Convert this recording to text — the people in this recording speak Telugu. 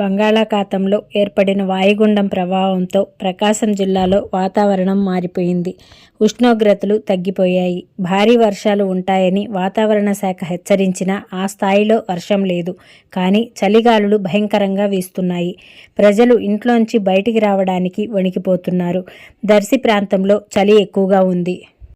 బంగాళాఖాతంలో ఏర్పడిన వాయుగుండం ప్రభావంతో ప్రకాశం జిల్లాలో వాతావరణం మారిపోయింది. ఉష్ణోగ్రతలు తగ్గిపోయాయి. భారీ వర్షాలు ఉంటాయని వాతావరణ శాఖ హెచ్చరించినా ఆ స్థాయిలో వర్షం లేదు. కానీ చలిగాలులు భయంకరంగా వీస్తున్నాయి. ప్రజలు ఇంట్లోంచి బయటికి రావడానికి వణికిపోతున్నారు. దర్శి ప్రాంతంలో చలి ఎక్కువగా ఉంది.